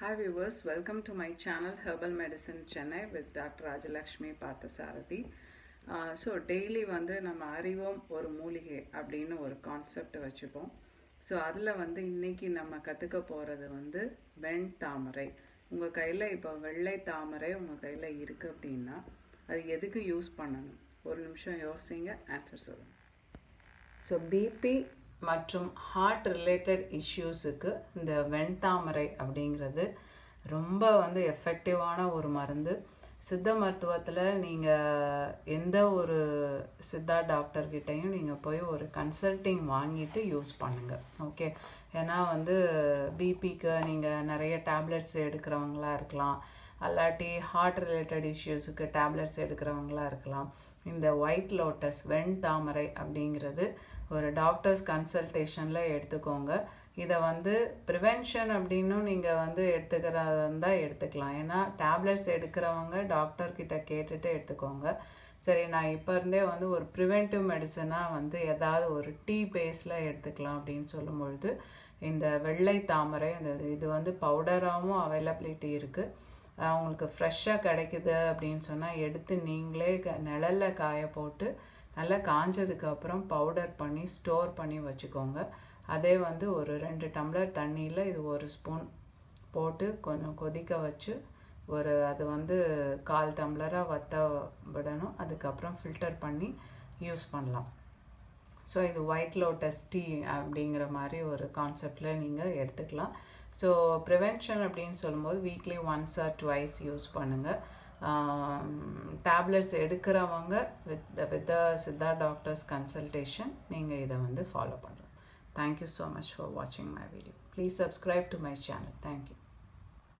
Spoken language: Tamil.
Hi viewers, welcome to my channel Herbal Medicine Chennai with Dr. Rajalakshmi Parthasarathi. Uh, so daily வந்து நம்ம அறிவோம் ஒரு மூலிகை அப்படின்னு ஒரு கான்செப்ட் வச்சுப்போம் ஸோ அதில் வந்து இன்னைக்கு நம்ம கற்றுக்க போகிறது வந்து வெண் தாமரை உங்கள் கையில் இப்போ வெள்ளை தாமரை உங்கள் கையில் இருக்குது அப்படின்னா அது எதுக்கு யூஸ் பண்ணணும் ஒரு நிமிஷம் யோசிங்க ஆன்சர் சொல்லுங்கள் ஸோ பிபி மற்றும் ஹார்ட் ரிலேட்டட் இஷ்யூஸுக்கு இந்த வெண்தாமரை அப்படிங்கிறது ரொம்ப வந்து எஃபெக்டிவான ஒரு மருந்து. சித்த மருத்துவத்தில் நீங்கள் எந்த ஒரு சித்தா டாக்டர்கிட்டையும் நீங்கள் போய் ஒரு கன்சல்டிங் வாங்கிட்டு யூஸ் பண்ணுங்கள் ஓகே ஏன்னா வந்து பிபிக்கு நீங்கள் நிறைய டேப்லெட்ஸ் எடுக்கிறவங்களா இருக்கலாம். அல்லாட்டி ஹார்ட் ரிலேட்டட் இஷ்யூஸுக்கு டேப்லெட்ஸ் எடுக்கிறவங்களா இருக்கலாம். இந்த ஒயிட் லோட்டஸ் வெண் தாமரை அப்படிங்கிறது ஒரு டாக்டர்ஸ் கன்சல்டேஷனில் எடுத்துக்கோங்க. இதை வந்து ப்ரிவென்ஷன் அப்படின்னும் நீங்கள் வந்து எடுத்துக்கிறதா இருந்தால் எடுத்துக்கலாம். ஏன்னா டேப்லெட்ஸ் எடுக்கிறவங்க டாக்டர்கிட்ட கேட்டுட்டு எடுத்துக்கோங்க. சரி நான் இப்போ இருந்தே வந்து ஒரு ப்ரிவென்டிவ் மெடிசனாக வந்து ஏதாவது ஒரு டீ பேஸில் எடுத்துக்கலாம் அப்படின்னு சொல்லும்பொழுது இந்த வெள்ளை தாமரை இந்த இது வந்து பவுடராகவும் அவைலபிலிட்டி இருக்குது அவங்களுக்கு ஃப்ரெஷ்ஷாக கிடைக்குது அப்படின்னு சொன்னால் எடுத்து நீங்களே க நிழலில் காய போட்டு நல்லா காஞ்சதுக்கப்புறம் பவுடர் பண்ணி ஸ்டோர் பண்ணி வச்சுக்கோங்க. அதே வந்து ஒரு ரெண்டு டம்ளர் தண்ணியில் இது ஒரு ஸ்பூன் போட்டு கொஞ்சம் கொதிக்க வச்சு ஒரு அது வந்து கால் டம்ளராக வத்த விடணும். அதுக்கப்புறம் ஃபில்டர் பண்ணி யூஸ் பண்ணலாம். ஸோ இது ஒயிட் லோட்டஸ் டீ அப்படிங்கிற மாதிரி ஒரு கான்செப்டில் நீங்கள் எடுத்துக்கலாம். ஸோ ப்ரிவென்ஷன் அப்படின்னு சொல்லும்போது weekly once or twice use பண்ணுங்கள் டேப்லெட்ஸ் எடுக்கிறவங்க with with Siddha doctors consultation நீங்கள் இதை வந்து ஃபாலோ பண்ணலாம் thank you so much for வாட்சிங் my video please subscribe to my channel thank you